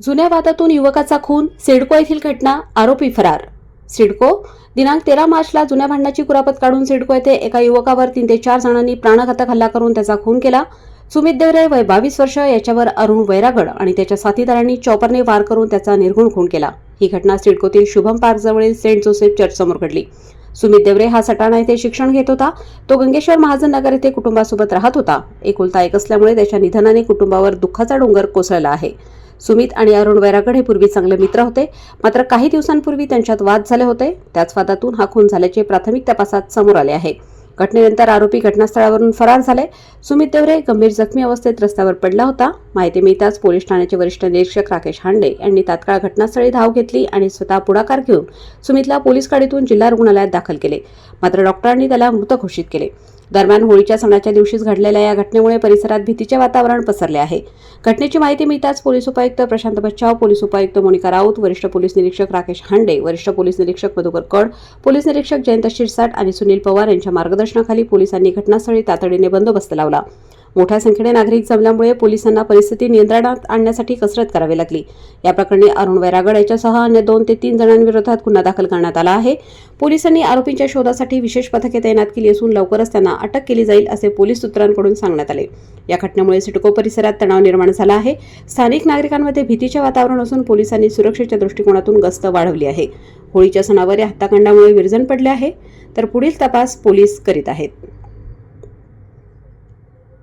जुन्या वादातून युवकाचा खून सिडको येथील घटना आरोपी फरार. सिडको दिनांक तेरा मार्चला जुन्या भांडणाची कुरापत काढून सिडको येथे एका युवकावर तीन ते चार जणांनी प्राणघातक हल्ला करून त्याचा खून केला. सुमित देवरे वय बावीस वर्ष याच्यावर अरुण वैरागड आणि त्याच्या साथीदारांनी चॉपरने वार करून त्याचा निर्गुण खून केला. ही घटना सिडकोतील शुभम पार्क जवळील सेंट जोसेफ चर्च समोर घडली. सुमित देवरे हा सटाणा येथे शिक्षण घेत होता. तो गंगेश्वर महाजन नगर येथे कुटुंबासोबत राहत होता. एकुलता एक असल्यामुळे त्याच्या निधनाने कुटुंबावर दुःखाचा डोंगर कोसळला आहे. सुमित आणि अरुण वैरागड हे पूर्वी चांगले मित्र होते. मात्र काही दिवसांपूर्वी त्यांच्यात वाद झाले होते. त्याच वादातून हा खून झाल्याचे प्राथमिक तपासात समोर आले आहे. घटनेनंतर आरोपी घटनास्थळावरून फरार झाले. सुमित देवरे गंभीर जखमी अवस्थेत रस्त्यावर पडला होता. माहिती मिळताच पोलीस ठाण्याचे वरिष्ठ निरीक्षक राकेश हांडे यांनी तात्काळ घटनास्थळी धाव घेतली आणि स्वतः पुढाकार घेऊन सुमितला पोलीस गाडीतून जिल्हा रुग्णालयात दाखल केले. मात्र डॉक्टरांनी त्याला मृत घोषित केले. दरम्यान होळीच्या सणाच्या दिवशीच घडलेल्या या घटनेमुळे परिसरात भीतीचे वातावरण पसरले आहे. घटनेची माहिती मिळताच पोलीस उपायुक्त प्रशांत बच्चाव पोलीस उपायुक्त मोनिका राऊत वरिष्ठ पोलीस निरीक्षक राकेश हांडे वरिष्ठ पोलीस निरीक्षक मधुकर कड पोलीस निरीक्षक जयंत शिरसाट आणि सुनील पवार यांच्या मार्गदर्शनाखाली पोलिसांनी घटनास्थळी तातडीने बंदोबस्त लावला. मोठ्या संख्येने नागरिक जमल्यामुळे पोलिसांना परिस्थिती नियंत्रणात आणण्यासाठी कसरत करावी लागली. या प्रकरणी अरुण वैरागड याच्यासह अन्य दोन ते तीन जणांविरोधात गुन्हा दाखल करण्यात आला आहे. पोलिसांनी आरोपींच्या शोधासाठी विशेष पथके तैनात केली असून लवकरच त्यांना अटक केली जाईल असे पोलीस सूत्रांकडून सांगण्यात आले. या घटनेमुळे सिडको परिसरात तणाव निर्माण झाला आहे. स्थानिक नागरिकांमध्ये भीतीचे वातावरण असून पोलिसांनी सुरक्षेच्या दृष्टिकोनातून गस्त वाढवली आहे. होळीच्या सणावर या हत्याकांडामुळे विरजण पडले आहे. तर पुढील तपास पोलीस करीत आहेत.